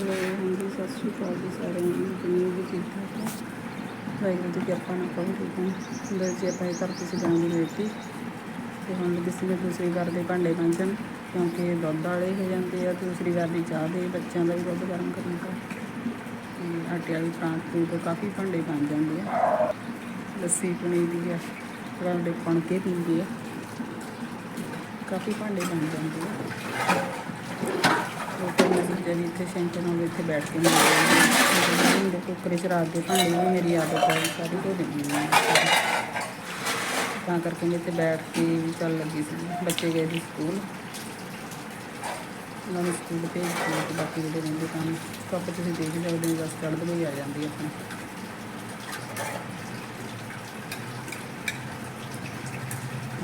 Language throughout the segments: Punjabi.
ਹੈਲੋ ਹਾਂਜੀ ਸਤਿ ਸ਼੍ਰੀ ਅਕਾਲ ਜੀ ਸਾਰਿਆਂ ਨੂੰ ਕਿਵੇਂ ਜੀ ਠੀਕ ਠਾਕ ਹੋ। ਵਾਹਿਗੁਰੂ ਦੀ ਕਿਰਪਾ ਨਾਲ ਕਹੋ ਠੀਕ ਹਾਂ। ਅੰਦਰ ਜੀ ਆਪਾਂ ਇਹ ਘਰ 'ਚ ਜਾਣ ਦੀ ਬੇਟੀ ਤੇ ਹੁਣ ਕਿਸੇ ਨੇ ਦੂਸਰੀ ਵਾਰ ਦੇ ਭਾਂਡੇ ਮਾਂਜਣ, ਕਿਉਂਕਿ ਦੁੱਧ ਵਾਲੇ ਹੋ ਜਾਂਦੇ ਆ, ਦੂਸਰੀ ਵਾਰ ਦੀ ਚਾਹ ਦੇ ਬੱਚਿਆਂ ਦਾ ਵੀ ਦੁੱਧ ਗਰਮ ਕਰਨ ਦਾ। ਤੇ ਆਟੇ ਵਾਲੀ ਪਰਾਂਠ ਤੋਂ ਕਾਫੀ ਭਾਂਡੇ ਬਣ ਜਾਂਦੇ ਆ। ਲੱਸੀ ਪਣੀ ਦੀ ਆ ਪਰਾਂਠੇ ਪਣ ਕੇ ਪੀਂਦੇ ਆ। ਕਾਫੀ ਭਾਂਡੇ ਬਣ ਜਾਂਦੇ ਆ। ਉਹ ਮੈਂ ਸੋਚਿਆ ਵੀ ਇੱਥੇ ਸ਼ੈਂਕਰ ਨਾਲ ਇੱਥੇ ਬੈਠ ਕੇ ਮੇਰੇ ਕੁੱਕਰੇ ਚ ਰਾਤ ਦੇ ਭਾਂਡੇ ਵੀ ਮੇਰੀ ਆਦਤ ਹੈ, ਸਾਰੀ ਧੋ ਦਿੰਦੀ ਹਾਂ ਤਾਂ ਕਰਕੇ ਮੈਂ ਇੱਥੇ ਬੈਠ ਕੇ ਵੀ ਚੱਲ ਲੱਗੀ ਸੀ। ਬੱਚੇ ਗਏ ਸੀ ਸਕੂਲ। ਉਹਨਾਂ ਨੂੰ ਸਕੂਲ ਭੇਜ ਕੇ ਬਾਕੀ ਜਿਹੜੇ ਰਹਿੰਦੇ ਕੰਮ ਕੱਪ ਤੁਸੀਂ ਦੇਖ ਹੀ ਸਕਦੇ ਹੋ, ਬਸ ਚੜ੍ਹਦ ਹੋਈ ਆ ਜਾਂਦੀ ਹੈ ਆਪਣੀ।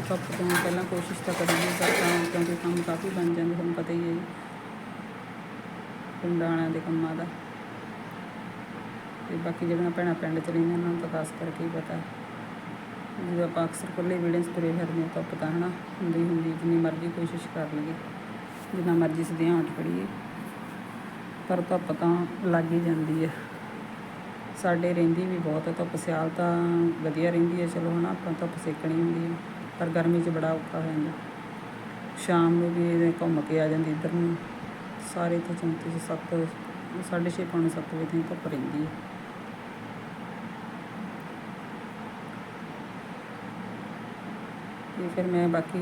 ਕੱਪ ਤੋਂ ਪਹਿਲਾਂ ਕੋਸ਼ਿਸ਼ ਤਾਂ ਕਰਾਂਗੇ ਪਰ ਕਿਉਂਕਿ ਕੰਮ ਕਾਫੀ ਬਣ ਜਾਂਦੇ, ਤੁਹਾਨੂੰ ਪਤਾ ਹੀ ਹੈ। ਜੀ ਪਿੰਡਾਂ ਵਾਲਿਆਂ ਦੇ ਕੰਮਾਂ ਦਾ। ਤੇ ਬਾਕੀ ਜਿਹੜੀਆਂ ਭੈਣਾਂ ਪਿੰਡ ਚ ਰਹਿੰਦੀਆਂ ਉਹਨਾਂ ਨੂੰ ਤਾਂ ਖਾਸ ਕਰਕੇ ਹੀ ਪਤਾ। ਜਦੋਂ ਆਪਾਂ ਅਕਸਰ ਖੁੱਲੇ ਵਿਹੜੇ 'ਚ ਤੁਰੇ ਫਿਰਦੇ ਹਾਂ ਤਾਂ ਪਤਾ ਹਨਾ, ਹੁੰਦੀ ਹੁੰਦੀ ਜਿੰਨੀ ਮਰਜ਼ੀ ਕੋਸ਼ਿਸ਼ ਕਰ ਲਈਏ, ਜਿੰਨਾ ਮਰਜ਼ੀ ਸਦਿਆਂ ਉੱਠ ਖੜੀਏ ਪਰ ਧੁੱਪ ਤਾਂ ਲੱਗ ਹੀ ਜਾਂਦੀ ਹੈ ਸਾਡੇ ਰਹਿੰਦੀ ਵੀ ਬਹੁਤ ਹੈ ਧੁੱਪ ਸਿਆਲ ਤਾਂ ਵਧੀਆ ਰਹਿੰਦੀ ਹੈ ਚਲੋ ਹਨਾ, ਆਪਾਂ ਧੁੱਪ ਸੇਕਣੀ ਹੁੰਦੀ ਹੈ ਪਰ ਗਰਮੀ 'ਚ ਬੜਾ ਔਖਾ ਹੋ ਜਾਂਦਾ। ਸ਼ਾਮ ਨੂੰ ਵੀ ਘੁੰਮ ਕੇ ਆ ਜਾਂਦੀ ਇੱਧਰ ਨੂੰ। ਸਾਰੇ ਤੋਂ ਚੌਂਤੀ ਚ ਸੱਤ, ਸਾਢੇ ਛੇ ਪੌਣੇ ਸੱਤ ਵਜੇ ਤੱਕ ਧੁੱਪ ਰਹਿੰਦੀ ਹੈ। ਤੇ ਫਿਰ ਮੈਂ ਬਾਕੀ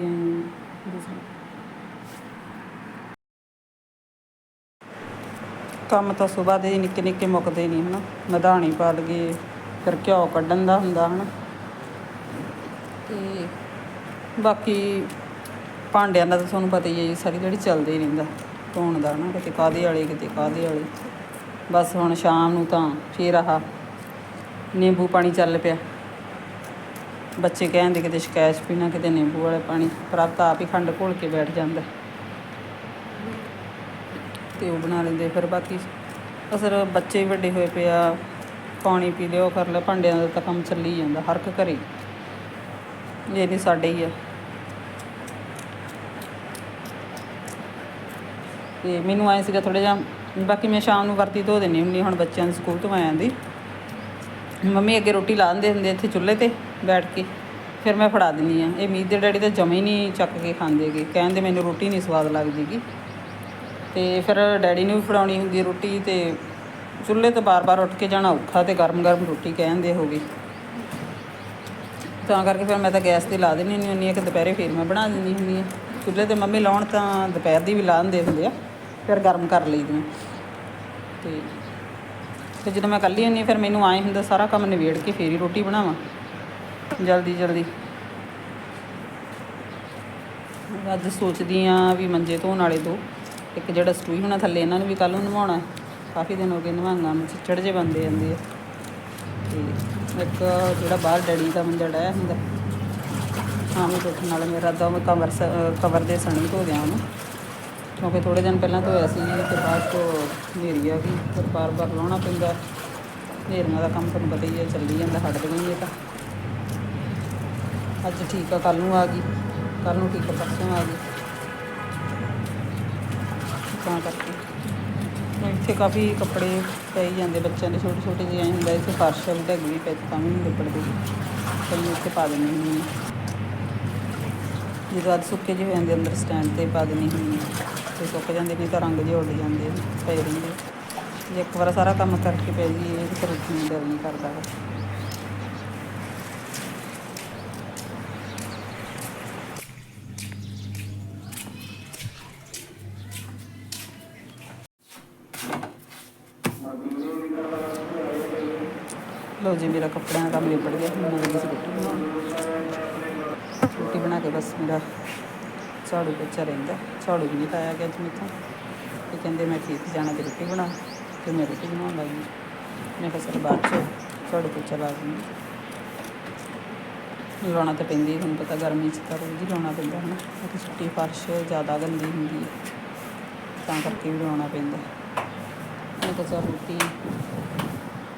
ਕੰਮ ਤਾਂ ਸਵੇਰ ਦੇ ਨਿੱਕੇ ਨਿੱਕੇ ਮੁੱਕਦੇ ਨਹੀਂ, ਹਨਾ? ਮਧਾਣੀ ਪਾ ਲਈਏ, ਫਿਰ ਘਿਓ ਕੱਢਣ ਦਾ ਹੁੰਦਾ, ਹਨਾ? ਤੇ ਬਾਕੀ ਭਾਂਡਿਆਂ ਦਾ ਤਾਂ ਤੁਹਾਨੂੰ ਪਤਾ ਹੀ ਹੈ ਜੀ, ਸਾਰੀ ਜਿਹੜੀ ਚੱਲਦਾ ਹੀ ਰਹਿੰਦਾ। ਧੋਣ ਦਾ ਨਾ, ਕਿਤੇ ਕਾਦੇ ਵਾਲੇ, ਕਿਤੇ ਕਾਦੇ ਵਾਲੇ। ਬਸ ਹੁਣ ਸ਼ਾਮ ਨੂੰ ਤਾਂ ਫੇਰ ਆਹ ਨਿੰਬੂ ਪਾਣੀ ਚੱਲ ਪਿਆ। ਬੱਚੇ ਕਹਿੰਦੇ ਕਿਤੇ ਸ਼ਿਕਾਇਤ ਪੀਣਾ ਕਿਤੇ ਨਿੰਬੂ ਵਾਲੇ ਪਾਣੀ। ਪਰ ਆਪ ਤਾਂ ਆਪ ਹੀ ਖੰਡ ਘੋਲ ਕੇ ਬੈਠ ਜਾਂਦਾ। ਤੇ ਉਹ ਬਣਾ ਲੈਂਦੇ ਫਿਰ ਬਾਕੀ। ਅਸਰ ਬੱਚੇ ਵੱਡੇ ਹੋਏ ਪਏ ਆ, ਪਾਣੀ ਪੀ ਲਿਓ, ਕਰ ਲਿਆ ਭਾਂਡਿਆਂ ਦਾ ਤਾਂ ਕੰਮ ਚੱਲੀ ਜਾਂਦਾ, ਹਰ ਇੱਕ ਘਰੇ। ਇਹ ਨਹੀਂ ਸਾਡੇ ਹੀ ਆ। ਤੇ ਮੈਨੂੰ ਆਏ ਸੀਗਾ ਥੋੜਾ ਜਿਹਾ, ਬਾਕੀ ਮੈਂ ਸ਼ਾਮ ਨੂੰ ਵਰਤੀ ਧੋ ਦਿੰਦੀ ਹੁੰਦੀ ਹੁਣ ਬੱਚਿਆਂ ਦੇ ਸਕੂਲ ਤੋਂ ਆਇਆਂ ਦੀ। ਮੰਮੀ ਅੱਗੇ ਰੋਟੀ ਲਾ ਦਿੰਦੇ ਹੁੰਦੇ ਇੱਥੇ ਚੁੱਲ੍ਹੇ ਤੇ, ਬੈਠ ਕੇ। ਫਿਰ ਮੈਂ ਫੜਾ ਦਿੰਦੀ ਆ ਇਹ ਮੀਤ ਦੇ ਡੈਡੀ ਤਾਂ ਜਮੇ ਨਹੀਂ ਚੱਕ ਕੇ ਖਾਂਦੇਗੇ ਕਹਿੰਦੇ ਮੈਨੂੰ ਰੋਟੀ ਨਹੀਂ ਸਵਾਦ ਲੱਗਦੀਗੀ ਤੇ ਫਿਰ ਡੈਡੀ ਨੂੰ ਵੀ ਫੜਾਉਣੀ ਹੁੰਦੀ ਰੋਟੀ ਤੇ ਚੁੱਲ੍ਹੇ ਤੇ ਬਾਰ-ਬਾਰ ਉੱਠ ਕੇ ਜਾਣਾ ਔਖਾ ਤੇ ਗਰਮ-ਗਰਮ ਰੋਟੀ ਕਹਿੰਦੇ ਹੋਗੀ ਤਾਂ ਕਰਕੇ ਫਿਰ ਮੈਂ ਤਾਂ ਗੈਸ ਤੇ ਲਾ ਦਿੰਦੀ ਹੁੰਦੀ ਹਾਂ। ਕਿ ਦੁਪਹਿਰੇ ਫਿਰ ਮੈਂ ਬਣਾ ਦਿੰਦੀ ਹੁੰਦੀ ਹਾਂ। ਚੁੱਲ੍ਹੇ ਤੇ ਮੰਮੀ ਲਾਉਣ ਤਾਂ ਦੁਪਹਿਰ ਦੀ ਵੀ ਲਾ ਦਿੰਦੇ ਹੁੰਦੇ ਆ। ਫਿਰ ਗਰਮ ਕਰ ਲਈਦੀਆਂ ਤੇ ਤੇ ਜਦੋਂ ਮੈਂ ਇਕੱਲੀ ਹੁੰਦੀ ਹਾਂ, ਫਿਰ ਮੈਨੂੰ ਆਏ ਹੁੰਦਾ ਸਾਰਾ ਕੰਮ ਨਿਬੇੜ ਕੇ ਫੇਰ ਹੀ ਰੋਟੀ ਬਣਾਵਾਂ। ਜਲਦੀ ਜਲਦੀ। ਅੱਜ ਸੋਚਦੀ ਆ ਵੀ ਮੰਜੇ ਧੋਣ ਵਾਲੇ ਦੋ। ਇੱਕ ਜਿਹੜਾ ਸਟੂਈ ਹੋਣਾ ਥੱਲੇ ਇਹਨਾਂ ਨੂੰ ਵੀ ਕੱਲ ਨੂੰ ਨਵਾਉਣਾ ਕਾਫੀ ਦਿਨ ਹੋ ਗਏ ਨਵਾਂਗਾ ਨੂੰ ਚਿੱਚੜ ਜੇ ਬੰਦੇ ਜਾਂਦੇ ਆ। ਤੇ ਇੱਕ ਜਿਹੜਾ ਬਾਹਰ ਡੈਡੀ ਦਾ ਮੰਜਾ ਡਾਇਆ ਹੁੰਦਾ। ਹਾਂ ਮੈਂ ਉੱਠਣ ਨਾਲ ਮੇਰਾ ਤਾਂ ਕਵਰ ਸ- ਕਵਰ ਦੇ ਸਣੀ ਧੋ ਦਿਆਂ ਉਹਨੂੰ। ਕਿਉਂਕਿ ਥੋੜੇ ਦਿਨ ਪਹਿਲਾਂ ਧੋਇਆ ਸੀ ਫਿਰ ਬਾਅਦ ਤੋਂ ਹਨੇਰੀ ਆ ਗਈ, ਫਿਰ ਬਾਰ-ਬਾਰ ਲਾਉਣਾ ਪੈਂਦਾ। ਹਨੇਰੀਆਂ ਦਾ ਕੰਮ ਤੁਹਾਨੂੰ ਪਤਾ ਹੀ ਹੈ, ਚੱਲੀ ਜਾਂਦਾ ਹਟਦੇ ਨਹੀਂ ਇਹ ਤਾਂ। ਅੱਜ ਠੀਕ ਆ ਕੱਲ ਨੂੰ ਆ ਗਈ। ਕੱਲ ਨੂੰ ਠੀਕ ਆ, ਪਰਸੋਂ ਆ ਗਈ। ਤਾਂ ਕਰਕੇ। ਇੱਥੇ ਕਾਫੀ ਕੱਪੜੇ ਪਏ ਹੀ ਜਾਂਦੇ ਬੱਚਿਆਂ ਦੇ ਛੋਟੇ ਛੋਟੇ ਜਿਹੇ, ਐਂ ਹੁੰਦਾ ਇੱਥੇ ਫਰਸ਼ ਵੀ ਢੱਕ ਵੀ ਪਏ, ਤਾਂ ਵੀ ਨਹੀਂ ਲਿਪੜਦੇ ਤਾਂ ਮੈਂ ਇੱਥੇ ਪਾ ਦਿੰਦੀ ਹੁੰਦੀ ਜਦੋਂ ਅੱਜ ਸੁੱਕੇ ਜਿਹੇ ਹੋ ਜਾਂਦੇ, ਅੰਦਰ ਸਟੈਂਡ ਤੇ ਪਾ ਦਿੰਦੀ ਹੁੰਦੀ ਹਾਂ। ਤੇ ਸੁੱਕ ਜਾਂਦੇ ਨਹੀਂ ਤਾਂ ਰੰਗ ਜਿਹੇ ਉੱਡ ਜਾਂਦੇ ਪਏ ਰਹਿੰਦੇ ਜੇ ਇੱਕ ਵਾਰ ਸਾਰਾ ਕੰਮ ਕਰਕੇ ਪੈ ਜੀ ਇਹ ਫਿਰ ਉੱਠਣ ਨੂੰ ਨਹੀਂ ਕਰਦਾ। ਗਾ। ਲਓ ਜੀ, ਮੇਰਾ ਕੱਪੜਿਆਂ ਦਾ ਕੰਮ ਨਿਬੜ ਗਿਆ, ਹੁਣ ਮੈਂ ਲੱਗੀ ਸੀ ਰੋਟੀ ਕੇ ਬਸ ਮੇਰਾ ਝਾੜੂ ਪੋਚਾ ਰਹਿੰਦਾ। ਝਾੜੂ ਵੀ ਨਹੀਂ ਪਾਇਆ ਗਿਆ ਅੱਜ ਮੈਥੋਂ। ਇਹ ਕਹਿੰਦੇ ਮੈਂ ਠੀਕ ਜਾਣਾ ਤੇ ਰੋਟੀ ਬਣਾ ਤੇ ਮੈਂ ਰੋਟੀ ਬਣਾਉਣ ਲੱਗੀ ਮੈਂ ਕਿਹਾ ਸਰ ਬਾਅਦ ਚ ਝਾੜੂ ਪੋਚਾ ਲਾ ਦਿੰਦੀ। ਲਾਉਣਾ ਤਾਂ ਪੈਂਦੀ ਹੈ, ਤੁਹਾਨੂੰ ਪਤਾ ਗਰਮੀ 'ਚ ਤਾਂ ਰੋਜ਼ ਹੀ ਲਾਉਣਾ ਪੈਂਦਾ ਹੈ ਨਾ ਕਿਉਂਕਿ ਸੁੱਟੀ ਫਰਸ਼ ਜ਼ਿਆਦਾ ਗੰਦੀ ਹੁੰਦੀ ਹੈ ਤਾਂ ਕਰਕੇ ਵੀ ਲਾਉਣਾ ਪੈਂਦਾ। ਮੈਂ ਤਾਂ ਸਰ ਰੋਟੀ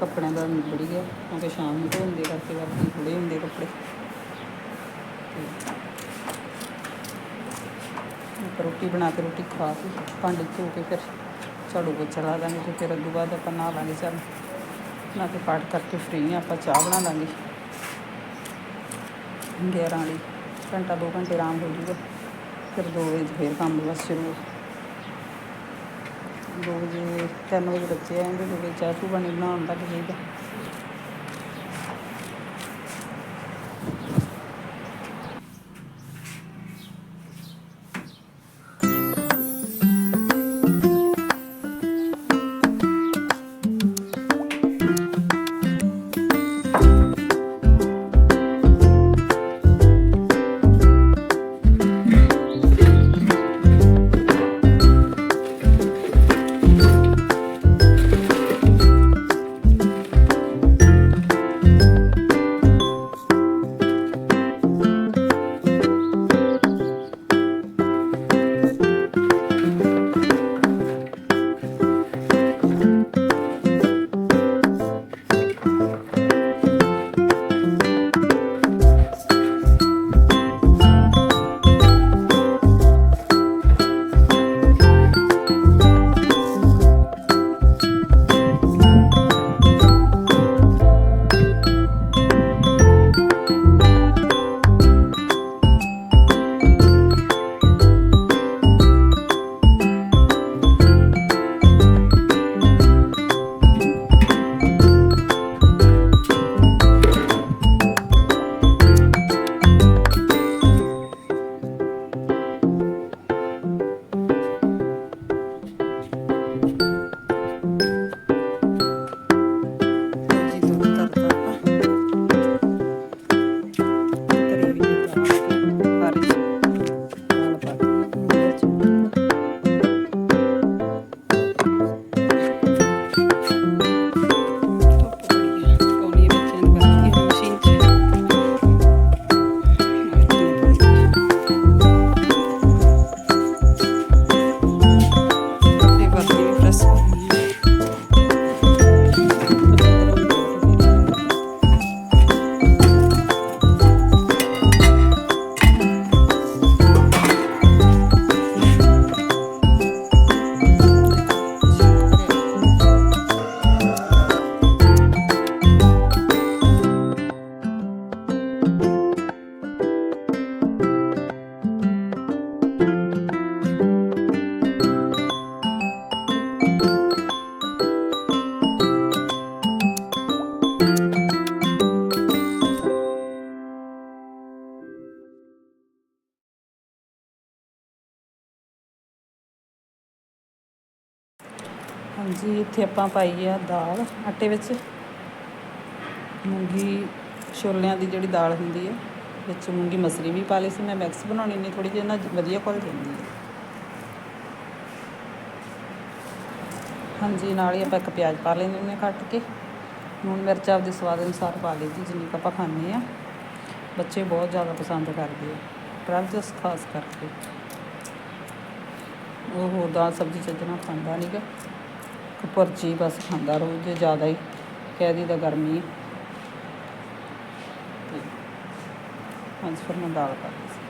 ਕੱਪੜਿਆਂ ਦਾ ਨਿਬੜ ਗਿਆ ਕਿਉਂਕਿ ਸ਼ਾਮ ਨੂੰ ਧੋਂਦੇ ਕਰਕੇ ਬਾਕੀ ਥੋੜ੍ਹੇ ਹੁੰਦੇ ਕੱਪੜੇ। ਤੇ ਰੋਟੀ ਬਣਾ ਕੇ ਰੋਟੀ ਖਾ ਕੇ ਭਾਂਡੇ ਧੋ ਕੇ ਫਿਰ ਝਾੜੂ ਪੋਚਾ ਲਾ ਦਾਂਗੇ ਤੇ ਫਿਰ ਅੱਗੋਂ ਬਾਅਦ ਆਪਾਂ ਨਹਾ ਲਾਂਗੇ ਚੱਲ। ਨਹਾ ਕੇ ਪਾਠ ਕਰਕੇ ਫ੍ਰੀ ਹਾਂ, ਆਪਾਂ ਚਾਹ ਬਣਾ ਲਾਂਗੇ। 11 ਵਾਲੀ, ਘੰਟਾ ਦੋ ਘੰਟੇ ਆਰਾਮ ਹੋ ਜੂਗਾ ਫਿਰ 2 ਵਜੇ ਫਿਰ ਕੰਮ ਬਸ ਸ਼ੁਰੂ ਦੋ ਵਜੇ ਤਿੰਨ ਵਜੇ ਬੱਚੇ ਆਉਂਦੇ ਦੋ ਵਜੇ ਚਾਹ ਚੂ ਪਾਣੀ ਬਣਾਉਣ ਲੱਗ ਜਾਈਦਾ। ਹਾਂਜੀ, ਇੱਥੇ ਆਪਾਂ ਪਾਈ ਆ ਦਾਲ, ਆਟੇ ਵਿੱਚ। ਮੂੰਗੀ ਛੋਲਿਆਂ ਦੀ ਜਿਹੜੀ ਦਾਲ ਹੁੰਦੀ ਹੈ ਵਿੱਚ ਮੂੰਗੀ ਮਸਰੀ ਵੀ ਪਾ ਲਈ ਸੀ। ਮੈਂ ਮਿਕਸ ਬਣਾਉਣੀ ਨਹੀਂ ਥੋੜੀ ਜਿਹੀ ਨਾ ਵਧੀਆ ਘੁਲ ਜਾਂਦੀ ਹੈ ਹਾਂਜੀ, ਨਾਲ ਹੀ ਆਪਾਂ ਇੱਕ ਪਿਆਜ਼ ਪਾ ਲੈਂਦੇ ਨੇ ਕੱਟ ਕੇ। ਲੂਣ ਮਿਰਚ ਆਪਦੇ ਸਵਾਦ ਅਨੁਸਾਰ ਪਾ ਲਈ ਜੀ ਜਿੰਨੀ ਕੁ ਆਪਾਂ ਖਾਂਦੇ ਆ। ਬੱਚੇ ਬਹੁਤ ਜ਼ਿਆਦਾ ਪਸੰਦ ਕਰਦੇ ਆ ਪ੍ਰਭਜਸ ਖਾਸ ਕਰਕੇ। ਉਹ ਹੋਰ ਦਾਲ ਸਬਜ਼ੀ ਚੱਜਣਾ ਖਾਂਦਾ ਨਹੀਂਗਾ ਭੁਰਜੀ ਬਸ ਖਾਂਦਾ ਰੋਜ਼ ਜੇ ਜ਼ਿਆਦਾ ਹੀ ਕਹਿ ਦੀ ਤਾਂ ਗਰਮੀ ਹਾਂਜੀ ਫਿਰ ਮੈਂ ਦਾਲ ਪਾ ਲਈ ਸੀ।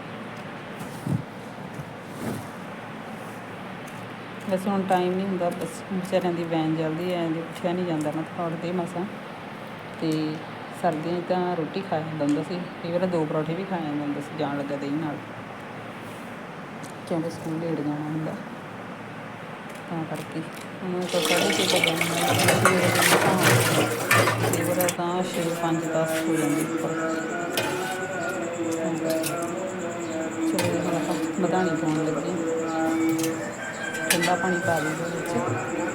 ਵੈਸੇ ਹੁਣ ਟਾਈਮ ਨਹੀਂ ਹੁੰਦਾ, ਬਸ ਵਿਚਾਰਿਆਂ ਦੀ ਵੈਨ ਜਲਦੀ ਐ ਜੇ ਉੱਠਿਆ ਨਹੀਂ ਜਾਂਦਾ ਨਾ ਉੱਠਦੇ ਮਸਾਂ। ਤੇ ਸਰਦੀਆਂ 'ਚ ਤਾਂ ਰੋਟੀ ਖਾ ਜਾਂਦਾ ਹੁੰਦਾ ਸੀ, ਕਈ ਵਾਰ ਦੋ ਪਰੌਠੇ ਵੀ ਖਾ ਜਾਂਦਾ ਹੁੰਦਾ ਸੀ, ਜਾਣ ਲੱਗਾ ਦਹੀਂ ਨਾਲ। ਕਿਉਂਕਿ ਸਕੂਲ ਲੇਟ ਜਾਣਾ ਹੁੰਦਾ, ਤਾਂ ਕਰਕੇ। ਤਾਂ ਸਾਢੇ ਛੇ ਤੱਕ ਜਾਣਾ ਕਈ ਵਾਰ ਤਾਂ ਛੇ ਪੰਜ ਦਸ ਹੋ ਜਾਂਦੀ ਉੱਪਰ ਚਲੋ ਹੁਣ ਆਪਾਂ ਮਧਾਣੀ ਪਾਉਣ ਲੱਗੇ ਠੰਡਾ ਪਾਣੀ ਪਾ ਦਿੰਦੇ ਵਿੱਚ।